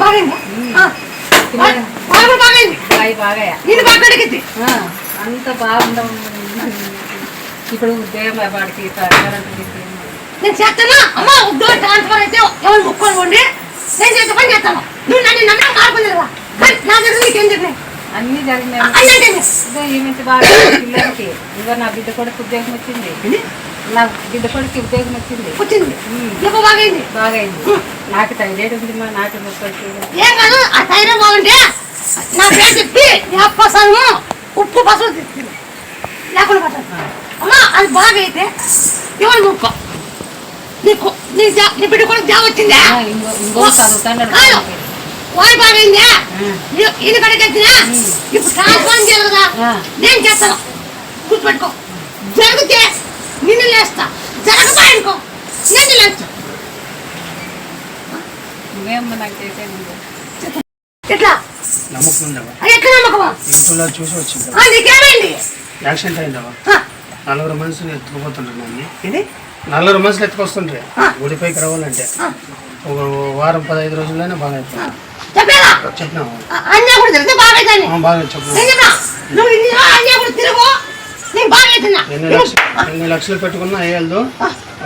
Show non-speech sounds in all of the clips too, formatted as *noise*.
బాగైందా. బాగైంది? అంత బాగుండవు. ఇప్పుడు ఉదయం వాడికి నేను చేస్తాను అమ్మ వద్దు ట్రాన్స్ఫర్ అయితే ఎవరు ముక్కొని ఉండి నేను చేసే పని చేస్తాను నువ్వు నన్ను నమ్మినా మారుకుందా నా దగ్గర నీకేం జరిగినాయి అన్ని జరిగినాయి. ఈమెకి బాగా పిల్లలకి ఇదో నా బిడ్డ కొడుకు ఉద్యోగం వచ్చింది. నా బిడ్డ కొడుకు ఉద్యోగం వచ్చింది. వచ్చింది. బాగైంది. బాగా అయింది నాకు థైరాయిడ్ ఉంది మా నాకు ఆ ధైర్యం బాగుంటే నా పేరు చెప్పి ఉప్పు పసుపు తెచ్చింది లేకుండా అమ్మా అది బాగా అయితే ఎవరు ముక్కో నీకు నీ బిడ్డ కూడా జాబ్ వచ్చిందా? ఇంకో ఇంకో చదువుతాడు కాదు వాయి బాగైందా ఆ. ఇ- ఇది కడిగి వచ్చినా ఇప్పుడు. నేను చేస్తాను. గుర్తుపెట్టుకో. జరిగితే నిన్ను లేస్తా. జరగబాయనుకో. నేను లేస్తా. చేసే ఎట్లా? నమ్మకం వచ్చింది. నీకేమైంది? యాక్సిడెంట్ అయిందవా నలుగురు మనుషులు ఎత్తుకుపోతుంటారు నన్ను. ఇది నలుగురు మనుషులు ఎత్తుకొస్తుంటారు ఆ. గుడిపైకి రావాలంటే ఒక వారం పదహైదు రోజుల్లోనే బాగా అయిపోయింది చెప్పేదా అన్నీ కూడా బాగా నేను చెప్పినా? నువ్వు ఇన్ని అన్నీ కూడా తిరుగు. నీకు బాగా ఎన్ని లక్షలు పెట్టుకున్నా అయ్యేది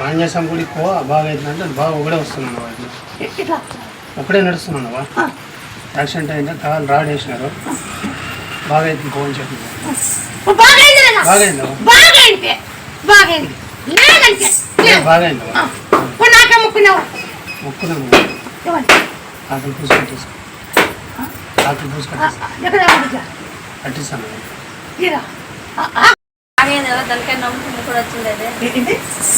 ఆంజనేయ స్వామి గుడికి పో బాగా అవుతుందంటే అది బాగా ఒకడే వస్తున్నాను ఒకడే నడుస్తున్నాను యాక్సిడెంట్ అయిందా? కాలు రాడ్ వేసినారు బాగా అవుతుంది పో అని చెప్పింది ఇప్పుడు బాగా అయింది లేదా? బాగా అయిందవా బాగా అయింది బాగా అయింది లేదంటే లేవు బాగా అయిందవా ఆ, ఇప్పుడు నాకే ముక్కున్నావు? ముక్కున్నాము కట్టిస్తాను ఆ, బాగేది దానికే నమ్ముకుని కూడా వచ్చింది అది?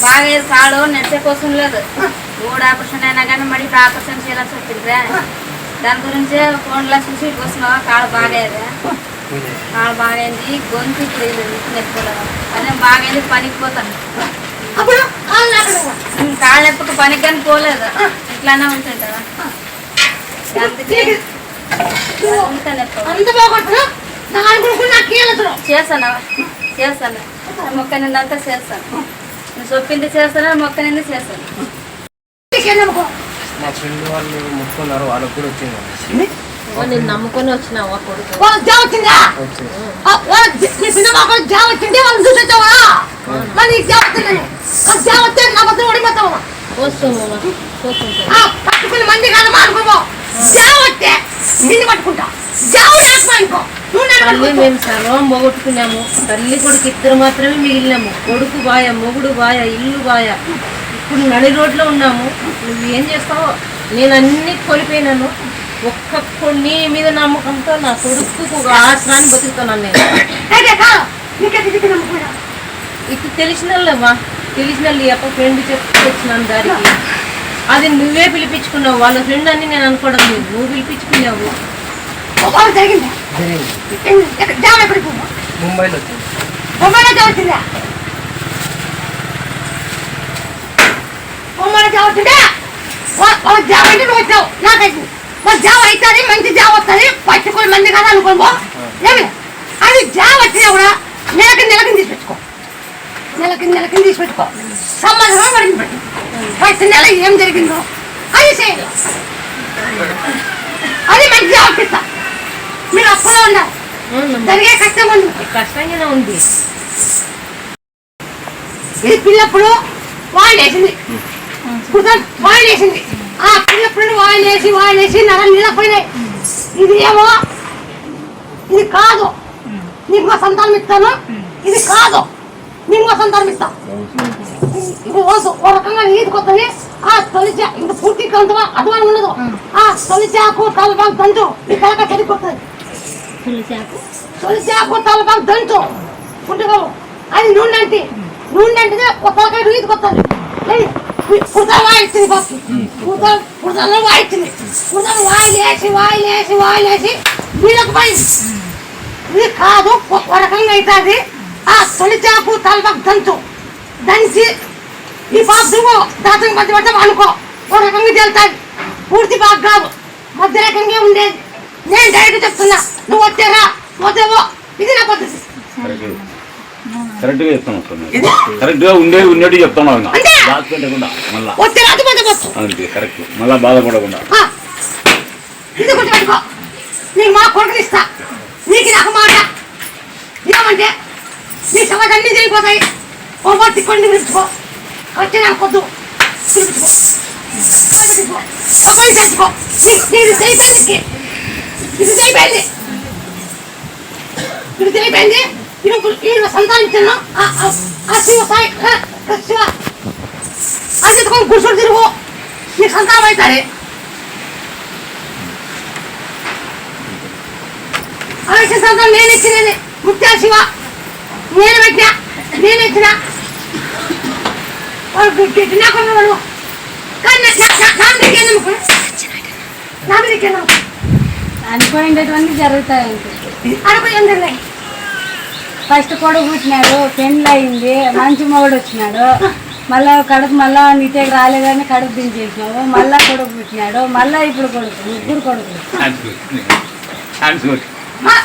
బాగేది కాడు నడిచే కోసం లేదు. మూడు ఆపరేషన్ అయినా కానీ మరి ఇప్పుడు ఆపరేషన్ చేయాల్సి వచ్చింది దాని గురించే ఫోన్లో చూసి వస్తున్నావా? కాడు బాగేది కాడు బాగైంది గొంతు ఇప్పుడు నెప్పుకోలేదు అదే బాగైంది పనికి పోతాను. అప్పుడు కాళ్ళు పనికి కానీ పోలేదు. ఇట్లానే ఉంటుంటారా అందుకే నువ్వు ఉంటాను ఎప్పుడు అంత కీలతులు చేస్తాను? చేస్తాను మొక్క నిందంతా చేస్తాను. నువ్వు చెప్పింది చేస్తాను మొక్క నింది చేస్తాను? మా ఫ్రెండ్ వాళ్ళు ముట్టుకున్నారు వాళ్ళకు కూడా వచ్చింది. నేను నమ్ముకొని వచ్చినావా కొడుకు. వస్తాము ఆ పట్టుకుని మంది కాదు అనుకోబో నిన్ను పట్టుకుంటా. అనుకో పట్టుకుంటావు. మేము సర్వం పోగొట్టుకున్నాము తల్లి కొడుకు ఇద్దరు మాత్రమే మిగిలినాము. కొడుకు బాయ మొగుడు బాయ ఇల్లు బాయ. ఇప్పుడు నడి రోడ్లో ఉన్నాము. నువ్వు ఏం చేస్తావో? నేను అన్ని కోల్పోయినాను. ఒక్క కొ- నీ మీద నమ్మకంతో నా కొడుకు ఒక ఆశ్రాన్ని బతుకుతున్నాను నేను. ఇప్పుడు తెలిసిన వాళ్ళమ్మా తెలిసిన వాళ్ళు ఫ్రెండ్ చెప్పి వచ్చినాను దారికి. అది నువ్వే పిలిపించుకున్నావు. వాళ్ళ ఫ్రెండ్ అని నేను అనుకోవడం లేదు. నువ్వు పిలిపించుకున్నావు. ముంబైలో వచ్చింది బొమ్మలో జాబ్ వచ్చిందా బొమ్మలో జాబ్ వచ్చిందా వా- వాళ్ళ జాబ్ అయితే నువ్వు వచ్చావు నాకైతే వాళ్ళ జాబ్ అవుతుంది మంచి జాబ్ వస్తుంది. పట్టుకుని మంది కదా అనుకోబో ఏమి? అది జాబ్ వచ్చినా కూడా నెలకి నెలకి తీసి పెట్టుకో. నెలకి నెలకి తీసి పెట్టుకో. సంబంధం పడింది పెట్టు ఫస్ట్ నెల ఏం జరిగిందో? అది చేయాలి అది మంచి ఇస్తా మీరు అప్పులో ఉన్నారు. జరిగే కష్టం ఉంది. కష్టంగానే ఉంది. ఇది పిల్లప్పుడు వాయిల్ వేసింది. వాయిల్ వేసింది. ఆ పిల్లప్పుడు వాయిల్ వేసి వాయిల్ వేసి నర నిలపోయినాయి ఇది ఏమో? ఇది కాదు. నీకు సంతానం ఇస్తాను. ఇది కాదు. నీకు సంతానం ఇస్తా. ఇది ఓసు ఓ రకంగా నీది కొత్తది. ఆ తొలిచా ఇంక పూర్తి కొంతగా అటువంటి ఉండదు ఆ తొలిచాకు తలబాగు దంచు ఈ కలక చెడిపోతుంది తొలిచాకు తలబాగు దంచు పుట్టుకోవు అది నూనె అంటే నూనె అంటే ఒక తలకాయ నీది కొత్తది. పుడతలు వాయిస్తుంది బాబు పుడతలు పుడతలు వాయిస్తుంది పుడతలు వాయిల్ వేసి వాయిల్ వేసి వాయిల్ వేసి వీళ్ళకి పోయింది ఇది కాదు ఒక రకంగా అవుతుంది. ఆ తొలిచాకు తలబాగు దంచు దంచి ఈ పాప దువ్వు దాతం మధ్య అనుకో ఓ రకంగా తేలుతుంది పూర్తి బాగా కాదు మధ్య రకంగా ఉండేది నేను డైరెక్ట్ చెప్తున్నా. నువ్వు వచ్చారా పోతేవో ఇది నా పద్ధతి. కరెక్ట్గా చెప్తాను కరెక్ట్గా ఉండే ఉన్నట్టు చెప్తాను ఇంకా. బాధ పెట్టకుండా మళ్ళా. అంతే కరెక్ట్ మళ్ళా బాధపడకుండా. ఇది గుర్తుపెట్టుకో నీకు మా కొడుకుని ఇస్తా. నీకు నాకు మాట. ఏమంటే? నీ సమస్య అన్ని జరిగిపోతాయి ఓ కొన్ని పిలుచుకో వచ్చి నాకు కొద్దు తెచ్చుకో ఇది ఇది ఆ శివ సాయి శివ. అది కూర్చొని తిరుగు. నీ సంతానం అవుతాడే ఆవేశ సంతానం నేను. ఇచ్చినది ముత్యా శివ నేను పెట్టినా. నేను ఇచ్చిన. అనుకోనినటువంటి జరుగుతాయి ఫస్ట్ కొడుకు పుట్టినాడు పెళ్ళి అయింది మంచి మొగుడు వచ్చినాడు. మళ్ళా కడుపు మళ్ళా నీటకి రాలేదని కడుపు దించేసినావు మళ్ళా కొడుకు పుట్టినాడు మళ్ళా ఇప్పుడు కొడుకు ముగ్గురు కొడుకులు. మా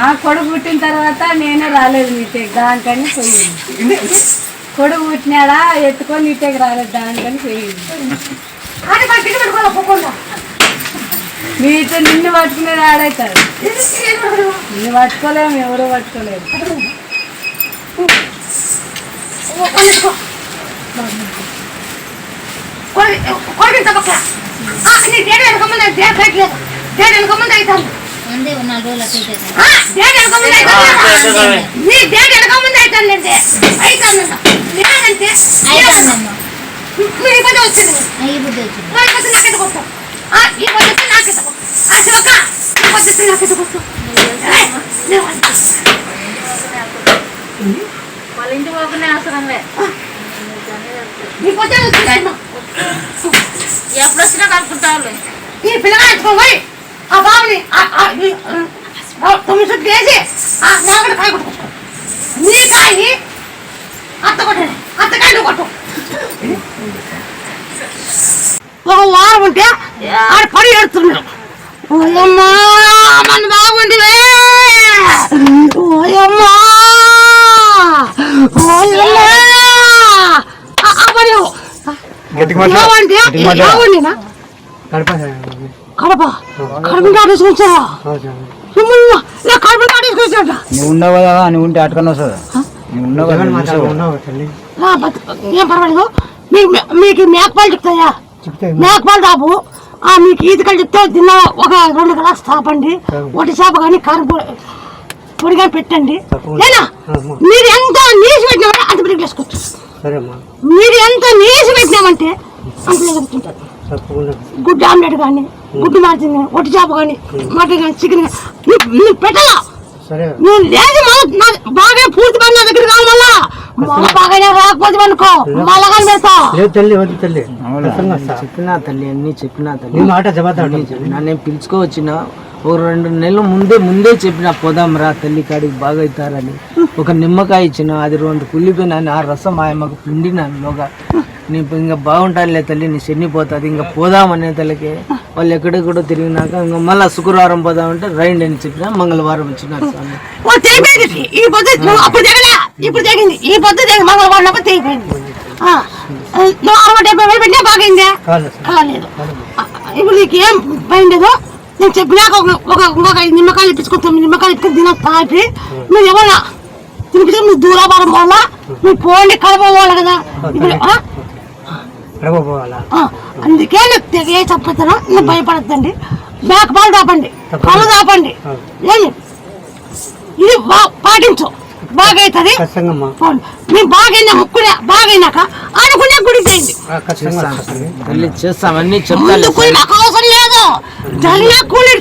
ఆ కొడుకు పుట్టిన తర్వాత నేనే రాలేదు నీటకి దానికని పోయింది కొడుకు పుట్టినాడా ఎత్తుకొని నీటకి రాలేదు దానికని పోయింది మీతో నిన్ను పట్టుకునేది ఆడవుతారు? నిన్ను పట్టుకోలేము ఎవరు కొనిచ్చుకో. కొని- కొనింత పక్క. నీ డేట్ వెనకముందు డేట్ పెట్టలేదు డేట్ వెనకముందు అవుతాను ఇటు వాళ్ళ ఇంటికి పోకునే అవసరం లే ఈ పద్ధతి వచ్చింది. ఎప్పుడు వచ్చినా కలుపుకుంటావు ఈ పిల్లగా ఆ బాబుని తొమ్మిది చుట్టూ వేసి ఆ నాగడ కాయ కొట్టుకో నీ కాయి అత్త కొట్టండి అత్తకాయ నువ్వు కొట్టు. ఒక వారం ఉంటే ఆడ పడి ఏడుతున్నాడు ఓయమ్మా మన బాగుండివే ఓయమ్మా ఓయమ్మా. ఆ- ఆ పని గట్టిగా మాట్లాడు. ఏమంటే గట్టిగా మాట్లాడు. కడప కడప నా కడప దాటేసుకొచ్చాట నువ్వు ఉండవు కదా? నువ్వు ఉంటే అటకని వస్తుంది? నువ్వు కదా? తల్లి? ఏం పర్వాలేదు. మీకు మీకు మేకపాలు చెప్తాయా? చెప్తే మేకపాలు తాపు. ఆ మీకు ఈతకాలు చెప్తే తిన్న ఒక రెండు గ్లాస్ తాపండి. ఒకటి చేప కానీ కారం పొడి కానీ పెట్టండి. మీరు ఎంత నీసి పెట్టినామంటే అంత బిడ్డలు వేసుకోవచ్చు మీరు ఎంత నీసి పెట్టినామంటే అంత గుడ్డు ఆమ్లెట్ కానీ గుడ్డు మార్చింది కానీ ఒట్టి చేప కానీ మటన్ కానీ చికెన్ కానీ నువ్వు పెట్టాలా? సరే. నువ్వు లేదు మళ్ళా బాగా పూర్తి పని నా దగ్గర కావాలి మళ్ళా. మళ్ళా బాగానే రాకపోతే అనుకో మళ్ళా కానీ తల్లి వద్దు తల్లి. చెప్పినా తల్లి అన్ని చెప్పినా నీ తల్లి మాట జవాబు పిలుచుకోవచ్చిన. ఒక రెండు నెలల ముందే ముందే చెప్పిన పోదాం రా తల్లి కాడికి బాగా అవుతారని ఒక నిమ్మకాయ ఇచ్చిన అది రెండు కుళ్ళిపోయినా ఆ రసం ఆ అమ్మకు పిండినాను లోగా. నీ ఇంకా బాగుంటానులే తల్లి నీ శని పోతుంది ఇంకా పోదాం అనే తల్లికి. వాళ్ళు ఎక్కడెక్కడో తిరిగినాక ఇంకా మళ్ళీ శుక్రవారం పోదామంటే రైండి అని చెప్పిన మంగళవారం స్వామి. తెగిపోయింది ఈ నువ్వు అప్పుడు ఇప్పుడు తెగింది. ఈ మంగళవారం అప్పుడు తెగిపోయింది. ఆ, నువ్వు అరవై డెబ్బై వేలు పెట్టినా బాగైందే? కాలేదు ఇప్పుడు నీకు ఏం పోయిండేదో నేను చెప్పినాక ఒక ఇంకొక ఐదు నిమ్మకాయలు ఇప్పించుకొని తొమ్మిది నిమ్మకాయలు తిన తాపి నువ్వు ఎవరా తినిపించుకొని నువ్వు దూరాభారం పోవాలా? నువ్వు పోండి కలప పోవాలి కదా. ఇప్పుడు పోవాలా అందుకే నీకు తెగే చెప్పతాను నువ్వు భయపడద్దండి. బ్యాక్ బాల్ దాపండి కళ్ళు దాపండి. ఏంటి ఇది పాటించు. పోండి. మేము బాగైనా ముక్కునే బాగైనాక అనుకునే గుడి చేయండి ముందు కూలి మాకు అవసరం లేదు. జరిగినా కూలి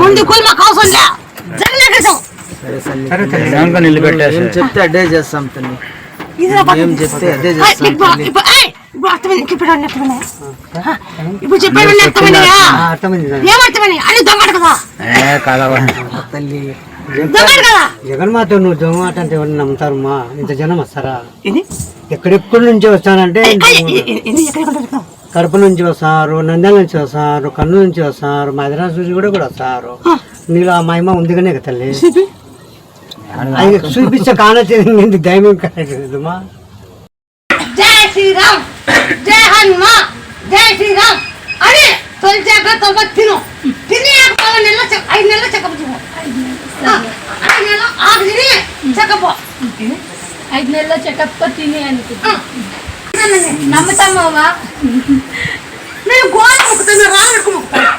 ముందు కూలి మాకు అవసరం లేదు జరిగినా చేస్తాం. చెప్తే ఏయ్, చేస్తాం తల్లి ఇప్పుడు అర్థమైంది అని దొంగడు కదా తల్లి. నువ్వు దొంగమాట అంటే ఎవరిని నమ్ముతారు మా? ఇంత జనం వస్తారా? ఎక్కడెక్కడి నుంచి వస్తానంటే? కడప నుంచి వస్తారు నంద్యాల నుంచి వస్తారు కన్ను నుంచి వస్తారు మా హైదరాబాద్ నుంచి కూడా కూడా వస్తారు. నీలో ఆ మహిమ ఉంది కానీ తల్లి. అది చూపించే కానొచ్చేది దైవం కదమ్మా జై శ్రీరామ్ జై హనుమ జై శ్రీరామ్. అని తొలి జాగ్రత్త తిను. తిని పది నెలల చెక్క ఐదు నెలల చెకప్ తిను ఐదు నెలలు ఆరు తిని చెకప్ ఐదు నెలల చెకప్ తిని అనుకుంటా ఆ. నమ్ముతామా నేను *laughs* గోడ ముక్కుతాను రాళ్ళు ముక్కుతాను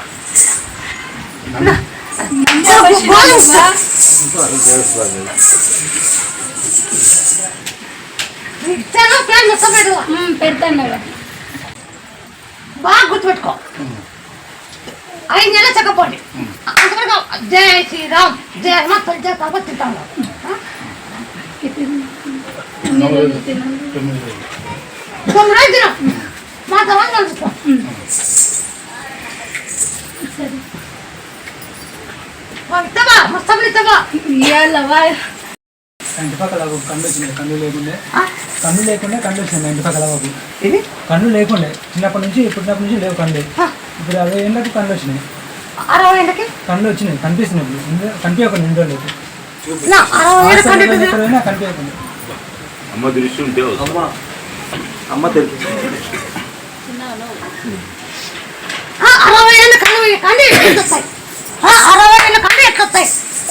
పెడతాను మేడం బాగా గుర్తుపెట్టుకో. ఐదు నెలల చెక్కపోండి అంతవరకు జై శ్రీరామ్ జై హనుమ తొలి తర్వాత తింటాను తొమ్మిది రోజులు మా తర్వాత కలుపుతాం ఇంటి పక్కల కన్ను వచ్చింది కన్ను లేకుండే. కన్ను లేకుండా కన్ను వచ్చింది ఇంటి పక్కల ఇది కన్ను లేకుండే. చిన్నప్పటి నుంచి పుట్టినప్పటి నుంచి లేవు కన్ను ఇప్పుడు అరవై ఏళ్ళకి కన్ను వచ్చినాయి. అరవై ఏళ్ళకి? కన్ను వచ్చినాయి కనిపిస్తున్నాయి ఇప్పుడు. కనిపించకుండా ఇంటి వాళ్ళకి నా అరవై ఏళ్ళకి కంటే ఎక్కడైనా కనిపించకుండా. అమ్మ దృష్టి ఉంటే అమ్మ. అమ్మ తెలుసు. అరవై ఏళ్ళ అరవై ఏళ్ళ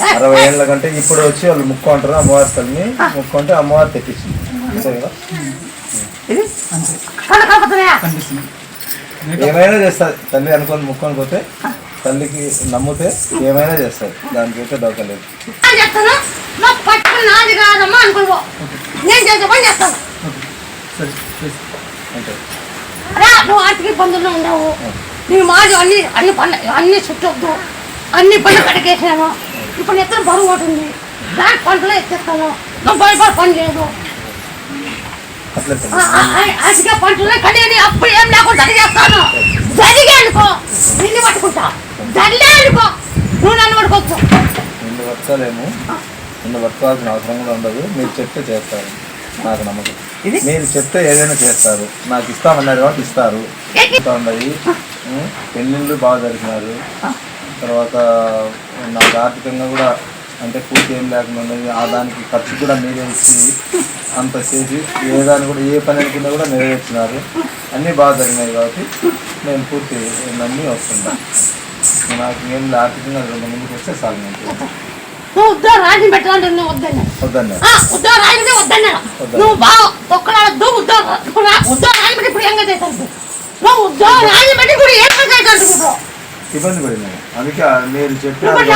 ఏ, అరవై ఏళ్ళ కంటే ఇప్పుడు వచ్చి వాళ్ళు ముక్కు అంటారు అమ్మవారి తల్లిని ముక్కు అంటే అమ్మవారు తెప్పించింది. అంతే కదా? ఏమైనా చేస్తుంది తల్లి అనుకొని ముక్కొని పోతే తల్లికి నమ్మితే ఏమైనా చేస్తుంది దానికి అయితే డౌట్ లేదు. నువ్వు ఉండవు. నీ మాది అన్ని అన్ని పనులు అన్ని చుట్టొద్దు. అన్ని పనులు కడిగేసాను ఇప్పుడు ఎత్తన బరువు ఉంటుంది దాని పంటలో నువ్వు భయపడి పని లేదు. ఆర్థిక పంటలో కడిగి అప్పుడు ఏం లేకుండా జరిగేస్తాను. జరిగే అనుకో. నిన్ను పట్టుకుంటా. జరిగే అనుకో. నువ్వు నన్ను పట్టుకోవచ్చు నిన్ను పట్టుకోలేము. నిన్ను పట్టుకోవాల్సిన అవసరం కూడా ఉండదు. మీరు చెప్తే చేస్తారు. నాకు నమ్మకం. మీరు చెప్తే ఏదైనా చేస్తారు. నాకు ఇస్తామన్నారు కాబట్టి ఇస్తారు. ఇస్తా ఉన్నాయి ఉం, పెళ్ళిళ్ళు బాగా జరిగినారు. తర్వాత నాకు ఆర్థికంగా కూడా అంటే పూర్తి ఏం లేకుండా ఆ దానికి ఖర్చు కూడా మీరే ఇచ్చి అంత చేసి ఏ దాన్ని కూడా ఏ పని అనుకున్నా కూడా నెరవేర్చినారు. అన్నీ బాగా జరిగినాయి కాబట్టి నేను పూర్తి నమ్మి వస్తున్నా. నాకు ఏం ఆర్థికంగా రెండు ముందుకు వస్తే చాలు రాజు పెట్టాలంటే నువ్వు వద్దన్నా. వద్దన్నారు ఉద్యోగం రాజుదే వద్దన్నా. నువ్వు బాగా తొక్కలాడద్దు ఉద్యోగం ఇప్పుడు రా- ఉద్యోగం రాజు పెట్టి ఇప్పుడు ఏం చేస్తాను నువ్వు ఉద్యోగం రాజు పెట్టి ఇప్పుడు ఏం చేస్తాను ఇప్పుడు? ఇబ్బంది పడినాను అందుకే మీరు చెప్పిన మాట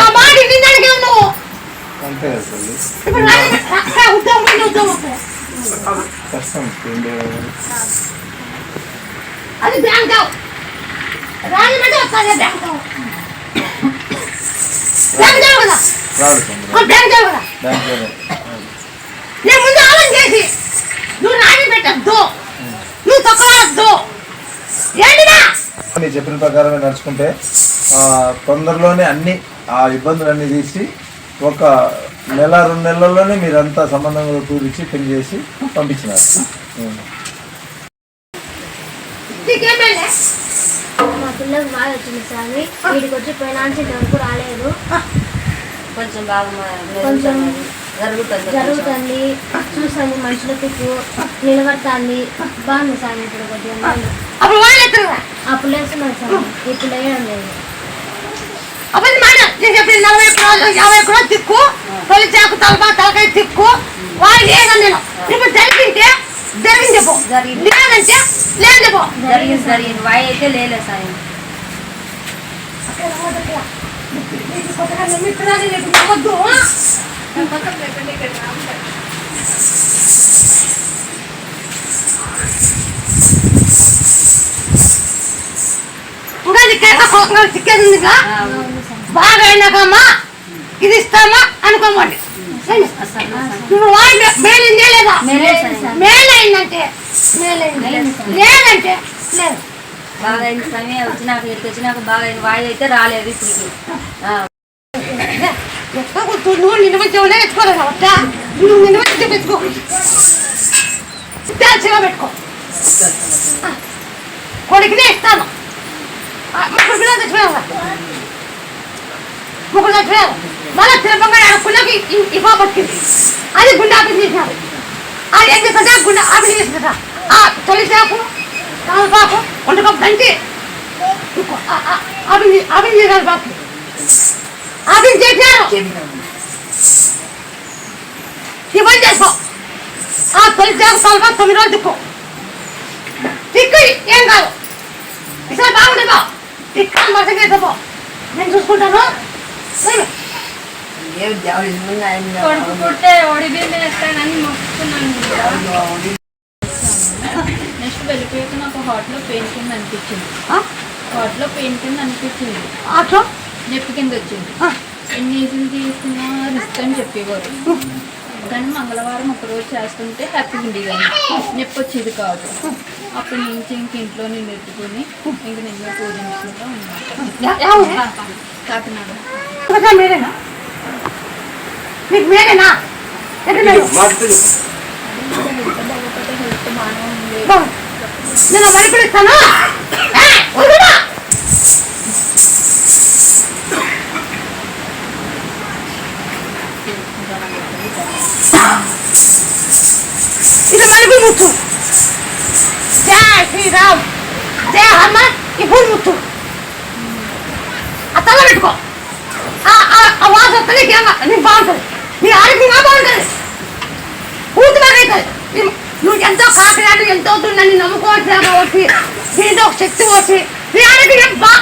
అంతే. కష్టం తిండి. అది బ్యాంక్ రాజు పెట్టి వస్తుంది బ్యాంక్ బ్యాంక్ కదా? రాడు బ్యాంక్ కదా? బ్యాంక్లోనే నేను ముందు ఆలోచన చేసి నువ్వు రాజు పెట్టద్దు నువ్వు తొక్కలాడద్దు. ఏంటిదా? మీరు చెప్పిన ప్రకారమే నడుచుకుంటే ఆ, తొందరలోనే అన్ని ఆ ఇబ్బందులన్నీ తీసి ఒక నెల రెండు నెలల్లోనే మీరంతా సంబంధం కూర్చి పెళ్ళి చేసి పంపించినారు. మా పిల్లలకు బాగా వచ్చింది స్వామి. వీడికి వచ్చి ఫైనాన్స్ వరకు రాలేదు. కొంచెం బాగా కొంచెం జరుగుతుంది జరుగుతుంది. చూస్తాను మనుషులకు నిలబడుతుంది. బాగుంది స్వామి ఇప్పుడు కొద్దిగా. అప్పుడు వాళ్ళు వేస్తున్నాను ఇప్పుడు వేయడం లేదు అప్పుడు మాట నేను చెప్పిన నలభై ఎకరాలు యాభై ఎకరాలు తిక్కు తొలి చాకు తలపా తలకాయ తిక్కు వాళ్ళు లేదని నేను ఇప్పుడు జరిగింటే జరిగింది చెప్పు లేదంటే లేదు చెప్పు జరిగింది జరిగింది వాయి అయితే లేలే సాయం చిక్కేది ఉందిగా బాగా అయినాకమ్మా ఇది ఇస్తామా అనుకోమండి నువ్వు వాడి మేలిందే లేదా మేలైందంటే మేలైంది. లేదంటే లేదు. బాగా అయింది సమయం వచ్చినాక ఇక్కడికి వచ్చినాక బాగా అయింది అయితే రాలేదు ఇప్పటికి. ఎక్కడ కూర్చో నువ్వు నిన్న మంచి ఉన్నాయి ఎత్తుకోలేదు నువ్వు నిన్న మంచి పెట్టుకో. చిగా పెట్టుకో ఆ, కొడుకునే ఇస్తాను ఆ, మా కొడుకునే తెచ్చుకున్నావు ముగ్గురు చచ్చిపోయారు మళ్ళీ తిరుపంగా ఆడుకున్నాకి ఈ పాప వచ్చింది అది గుండె ఆపరేషన్ చేసినారు అది ఏం చేస్తుంటే గుండె ఆపరేషన్ చేస్తుంట ఆ తొలిసాకు కాలుపాకు వంటకప్పు దంచి ఆపరేషన్ ఆపరేషన్ చేశారు బాపు ఆపరేషన్ చేశారు ఇవన్నీ చేసుకో ఆ తొలిసాకు కాలుపాకు తొమ్మిది రోజులు దిక్కు దిక్కు ఏం కాదు ఈసారి బాగుండదు ఇక్కడ మసంగా వేసుకో నేను చూసుకుంటాను. సరే. కొడుకు పుట్టే ఒడి బియ్యం వేస్తానని మొక్కుకున్నాను నెక్స్ట్ వెళ్ళిపోయాక నాకు హార్ట్లో పెయిన్ కింద అనిపించింది. పెయిన్ కింద అనిపించింది. నొప్పి కింద వచ్చింది. ఎన్ని ఈజీలు తీసుకున్నా రిస్క్ అని చెప్పేవారు. కానీ మంగళవారం ఒక రోజు చేస్తుంటే హ్యాపీగా ఉండేది నొప్పి వచ్చేది కాదు. అప్పటి నుంచి ఇంక ఇంట్లో నేను ఎత్తుకొని ఇంక నేను పూజించుకుంటూ ఉన్నాను? కాకినాడ. మీకు మీరేనా? ఎక్కడ మీరు హెల్త్ బాగోకపోతే హెల్త్ బాగానే ఉంది బాగు. నేను భయపడిస్తాను ఏయ్, ఇది మరిపి ముత్తు జై శ్రీరామ్ జై హనుమాన్ ఇప్పుడు ముత్తు ఆ తల పెట్టుకో ఆ- ఆ- ఆ వాసన వస్తే నీకు ఏం బాగుంటుంది నీ ఆరోగ్యంగా బాగుంటుంది పూర్తిగానైతుంది నీ- నువ్వు ఎంతో కాకినాడు ఎంతో నన్ను నమ్ముకోవచ్చు వచ్చి దీంతో ఒక శక్తి వచ్చి నీ ఆరోగ్యం బా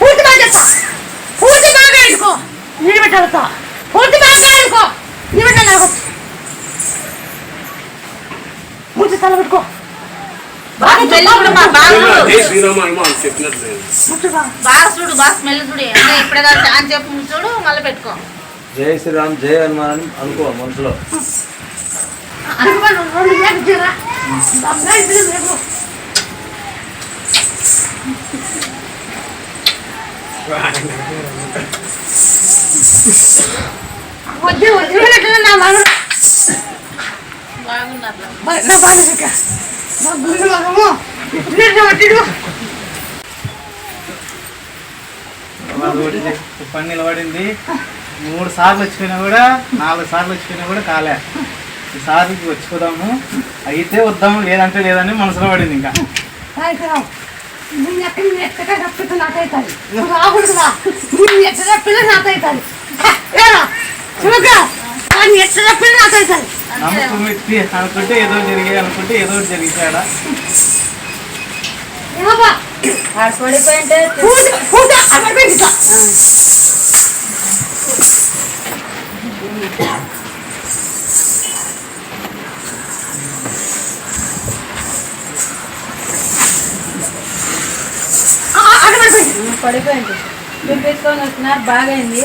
పూర్తి బాగా పూర్తి బాగా వేసుకో నిలబెట్టవుతా పూర్తి బాగా వేసుకో నిలబెట్టాలి ముందు తల పెట్టుకో బాగా జై శ్రీరామ హనుమాన్ బాగా చూడు బాగా స్మెల్ చూడు. అంటే ఇప్పుడే కాదు అని చెప్పు చూడు మళ్ళీ పెట్టుకో. జై శ్రీరామ్ జై హనుమాన్ అని అనుకో మనసులో. వద్దు వదిలినట్లు నా మగ బాగున్నారు? నా బాగా మగము వట్టిడు పని నిలబడింది. మూడు సార్లు వచ్చిపోయినా కూడా నాలుగు సార్లు వచ్చిపోయినా కూడా కాలే. ఈసారి వచ్చిపోదాము. అయితే వద్దాము లేదంటే లేదని మనసులో పడింది ఇంకా. నమ్మకం అనుకుంటే ఏదో జరిగాయి అనుకుంటే ఏదో ఒకటి జరిగిపోయాడా ఏమబ్బా ఆడ పడిపోయింటే పూజ పూజ అమర్పించుతా అమర్పించు పడిపోయింది. చూపించుకొని వచ్చినారు బాగైంది.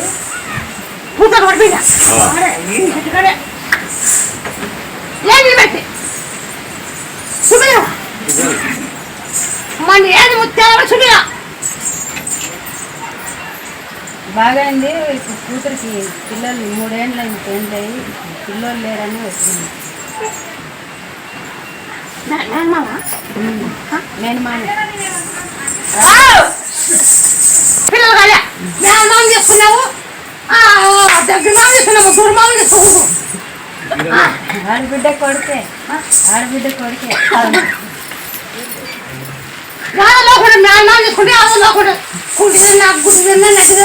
పూజ అమర్పించా అరే మన ఏది ముత్యాల సుమయ్య బాగైంది కూతురికి పిల్లలు మూడేళ్ళు అయింది పెళ్ళి పిల్లలు లేరని వచ్చింది. నేను మా పిల్లలు కాలే. మేనమామ చేసుకున్నావు చేసుకున్నావు గురుమామ ఆడబిడ్డ కొడితే ఆడబిడ్డ కొడితే *laughs* నాలో కూడా మేనమామ చేసుకుంటే అదో కూడా కుంటి నాకు గుడ్డి నచ్చి